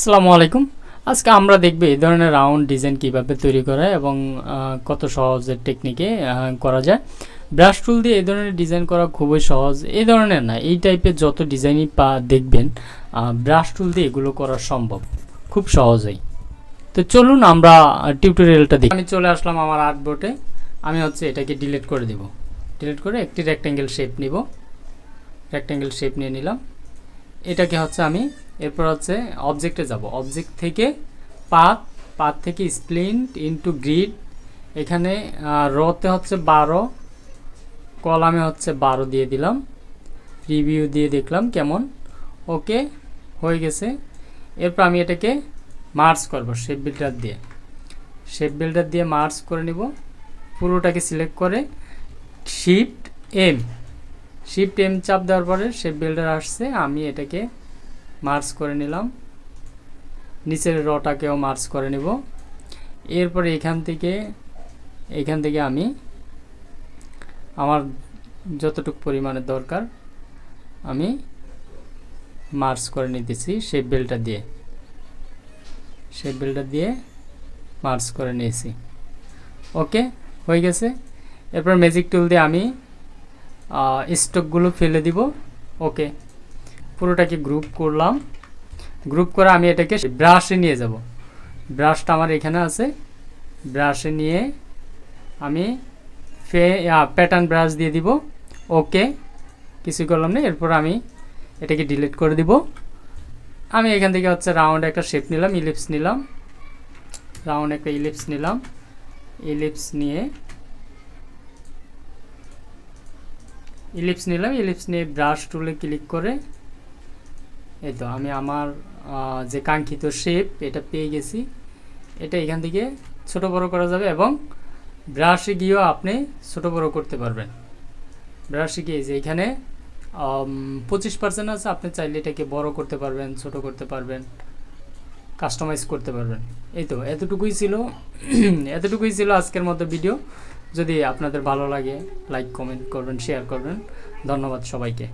আসসালামু আলাইকুম। আজকে আমরা দেখব এই ধরনের রাউন্ড ডিজাইন কীভাবে তৈরি করা এবং কত সহজের টেকনিকে করা যায়। ব্রাশ টুল দিয়ে এই ধরনের ডিজাইন করা খুবই সহজ। এই ধরনের না, এই টাইপের যত ডিজাইনই পা দেখবেন ব্রাশ টুল দিয়ে এগুলো করা সম্ভব। খুব সহজেই। তো চলুন আমরা টিউটোরিয়ালটা দেখি। আমি চলে আসলাম আমার আর্ট বোর্ডে আমি হচ্ছে এটাকে ডিলিট করে দেব। ডিলিট করে একটি রেক্ট্যাঙ্গেল শেপ নিব। রেক্ট্যাঙ্গেল শেপ নিয়ে নিলাম। এটাকে হচ্ছে আমি এরপর হচ্ছে অবজেক্টে যাব। অবজেক্ট থেকে পাথ পাথ থেকে স্প্লিন্ট ইনটু গ্রিড এখানে রতে হচ্ছে বারো কলামে হচ্ছে বারো দিয়ে দিলাম। রিভিউ দিয়ে দেখলাম কেমন। ওকে, হয়ে গেছে। এরপর আমি এটাকে মার্চ করব শেপ বিল্ডার দিয়ে। শেপ বিল্ডার দিয়ে মার্চ করে নিব। পুরোটাকে সিলেক্ট করে শিফট এম শিফট এম চাপ দেওয়ার পরে শেপ বিল্ডার আসছে, আমি এটাকে মার্চ করে নিলাম। নিচের রটাকেও মার্চ করে নিব। এরপরে এখান থেকে এখান থেকে আমি আমার যতটুকু পরিমাণের দরকার, আমি মার্চ করে নিতেছি শেপ বেলটা দিয়ে। শেপ বেলটা দিয়ে মার্চ করে নিয়েছি। ওকে হয়ে গেছে। এরপর ম্যাজিক টুল দিয়ে আমি স্টকগুলো ফেলে দিব। ওকে পুরোটাকে গ্রুপ করলাম। গ্রুপ করে আমি এটাকে ব্রাশে নিয়ে যাব। ব্রাশটা আমার এখানে আছে। ব্রাশে নিয়ে আমি ফে প্যাটার্ন ব্রাশ দিয়ে দিব। ওকে কিছু করলাম না, এরপর আমি এটাকে ডিলিট করে দিব। আমি এখান থেকে হচ্ছে রাউন্ড একটা শেপ নিলাম ইলিপস নিলাম। রাউন্ড একটা ইলিপস নিলাম। ইলিপস নিয়ে ইলিপস নিলাম ইলিপস নিয়ে ব্রাশ টুলে ক্লিক করে, এই তো আমি আমার যে কাঙ্ক্ষিত শেপ এটা পেয়ে গেছি। এটা এখান থেকে ছোট বড় করা যাবে এবং ব্রাশে গিয়েও আপনি ছোট বড় করতে পারবেন। ব্রাশে গিয়ে যে এখানে পঁচিশ পার্সেন্ট আছে, আপনি চাইলে এটাকে বড় করতে পারবেন, ছোট করতে পারবেন কাস্টমাইজ করতে পারবেন। এই তো, এতটুকুই ছিল এতটুকুই ছিল আজকের মতো ভিডিও যদি আপনাদের ভালো লাগে লাইক কমেন্ট করবেন শেয়ার করবেন। ধন্যবাদ সবাইকে।